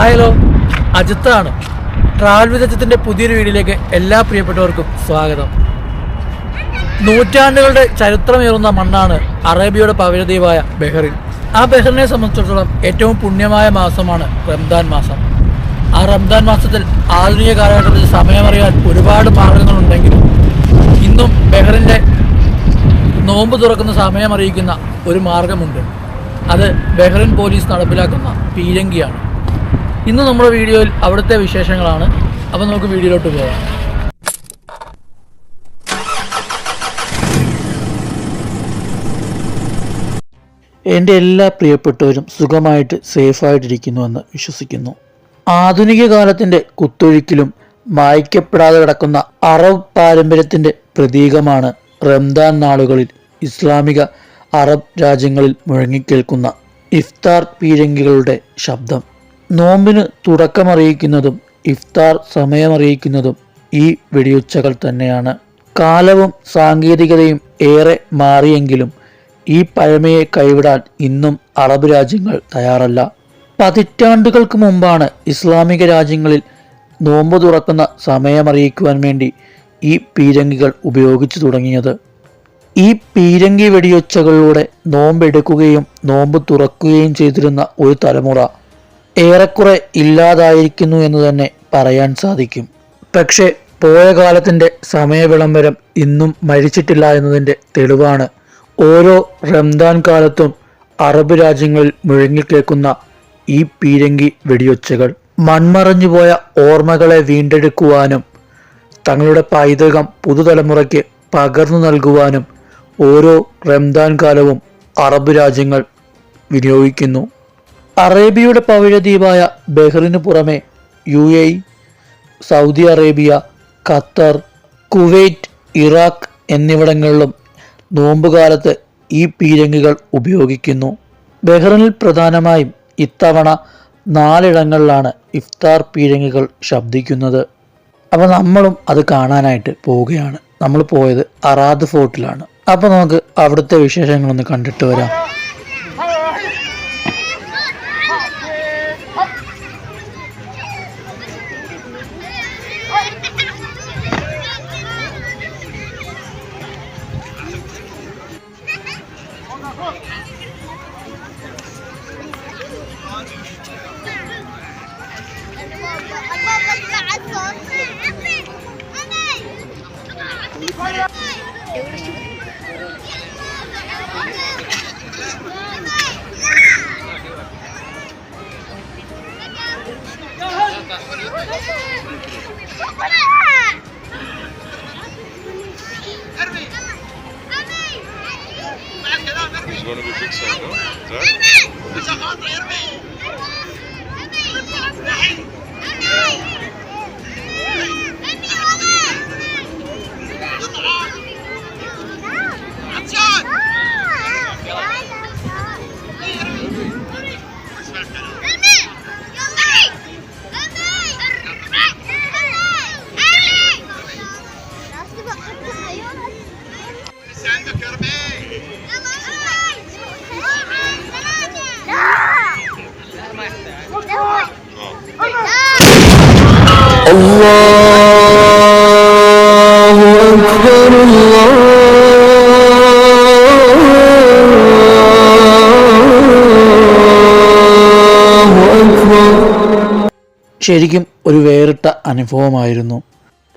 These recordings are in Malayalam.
ഹായ് അജിത്താണ്. ട്രാവൽ വിദഗ്ധത്തിന്റെ പുതിയൊരു വീഡിയോയിലേക്ക് എല്ലാ പ്രിയപ്പെട്ടവർക്കും സ്വാഗതം. നൂറ്റാണ്ടുകളുടെ ചരിത്രമേറുന്ന മണ്ണാണ് അറേബ്യയുടെ പവിഴദ്വീപായ ബെഹറിൻ. ആ ബെഹറിനെ സംബന്ധിച്ചിടത്തോളം ഏറ്റവും പുണ്യമായ മാസമാണ് റംദാൻ മാസം. ആ റംദാൻ മാസത്തിൽ ആധുനിക കാലഘട്ടത്തിൽ സമയമറിയാൻ ഒരുപാട് മാർഗങ്ങളുണ്ടെങ്കിലും ഇന്നും ബെഹറിന്റെ നോമ്പ് തുറക്കുന്ന സമയം അറിയിക്കുന്ന ഒരു മാർഗമുണ്ട്. അത് ബഹ്റിൻ പോലീസ് നടപ്പിലാക്കുന്ന പീരങ്കിയാണ്. ഇന്ന് നമ്മുടെ വീഡിയോയിൽ അവിടുത്തെ വിശേഷങ്ങളാണ്. അപ്പോൾ നമുക്ക് വീഡിയോയിലോട്ട് പോകാം എന്റെ എല്ലാ പ്രിയപ്പെട്ടവരും സുഖമായിട്ട് സേഫായിട്ടിരിക്കുന്നുവെന്ന് വിശ്വസിക്കുന്നു. ആധുനിക കാലത്തിന്റെ കുത്തൊഴുക്കിലും മായ്ക്കപ്പെടാതെ കിടക്കുന്ന അറബ് പാരമ്പര്യത്തിന്റെ പ്രതീകമാണ് റംദാൻ നാളുകളിൽ ഇസ്ലാമിക അറബ് രാജ്യങ്ങളിൽ മുഴങ്ങിക്കേൾക്കുന്ന ഇഫ്താർ പീരങ്കികളുടെ ശബ്ദം. നോമ്പിന് തുടക്കമറിയിക്കുന്നതും ഇഫ്താർ സമയമറിയിക്കുന്നതും ഈ വെടിയുച്ചകൾ തന്നെയാണ്. കാലവും സാങ്കേതികതയും ഏറെ മാറിയെങ്കിലും ഈ പഴമയെ കൈവിടാൻ ഇന്നും അറബ് രാജ്യങ്ങൾ തയ്യാറല്ല. പതിറ്റാണ്ടുകൾക്ക് മുമ്പാണ് ഇസ്ലാമിക രാജ്യങ്ങളിൽ നോമ്പ് തുറക്കുന്ന സമയമറിയിക്കുവാൻ വേണ്ടി ഈ പീരങ്കികൾ ഉപയോഗിച്ചു തുടങ്ങിയത്. ഈ പീരങ്കി വെടിയൊച്ചകളിലൂടെ നോമ്പെടുക്കുകയും നോമ്പ് തുറക്കുകയും ചെയ്തിരുന്ന ഒരു തലമുറ ഏറെക്കുറെ ഇല്ലാതായിരിക്കുന്നു എന്ന് തന്നെ പറയാൻ സാധിക്കും. പക്ഷേ പോയ കാലത്തിന്റെ സമയവിളംബരം ഇന്നും മരിച്ചിട്ടില്ല എന്നതിന്റെ തെളിവാണ്. ഓരോ റംദാൻ കാലത്തും അറബ് രാജ്യങ്ങളിൽ മുഴങ്ങിക്കേൾക്കുന്ന ഈ പീരങ്കി വെടിയൊച്ചകൾ മൺമറഞ്ഞുപോയ ഓർമ്മകളെ വീണ്ടെടുക്കുവാനും തങ്ങളുടെ പൈതൃകം പുതുതലമുറയ്ക്ക് പകർന്നു നൽകുവാനും ഓരോ റംദാൻ കാലവും അറബ് രാജ്യങ്ങൾ വിനിയോഗിക്കുന്നു. അറേബ്യയുടെ പവിഴദ്വീപായ ബഹ്റിന് പുറമെ U A Saudi Arabia Qatar Kuwait Iraq എന്നിവിടങ്ങളിലും നോമ്പുകാലത്ത് ഈ പീരങ്കികൾ ഉപയോഗിക്കുന്നു. ബഹ്റിനിൽ പ്രധാനമായും ഇത്തവണ നാലിടങ്ങളിലാണ് ഇഫ്താർ പീരങ്കികൾ ശബ്ദിക്കുന്നത്. അപ്പോൾ നമ്മളും അത് കാണാനായിട്ട് പോവുകയാണ്. നമ്മൾ പോയത് അറാദ് ഫോർട്ടിലാണ്. അപ്പോൾ നമുക്ക് അവിടുത്തെ വിശേഷങ്ങളൊന്ന് കണ്ടിട്ട് വരാം. I'm gonna be big soccer. Huh? It's a hot air الله أكبر الله أكبر ശരിക്കും ഒരു വേറിട്ട അനുഭവമായിരുന്നു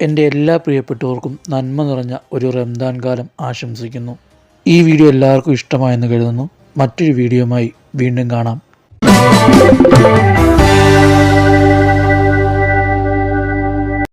എന്റെ എല്ലാ പ്രിയപ്പെട്ടവർക്കും നന്മ നിറഞ്ഞ ഒരു റംദാൻ കാലം ആശംസിക്കുന്നു. ഈ വീഡിയോ എല്ലാവർക്കും ഇഷ്ടമായെന്ന് കരുതുന്നു. മറ്റൊരു വീഡിയോയുമായി വീണ്ടും കാണാം.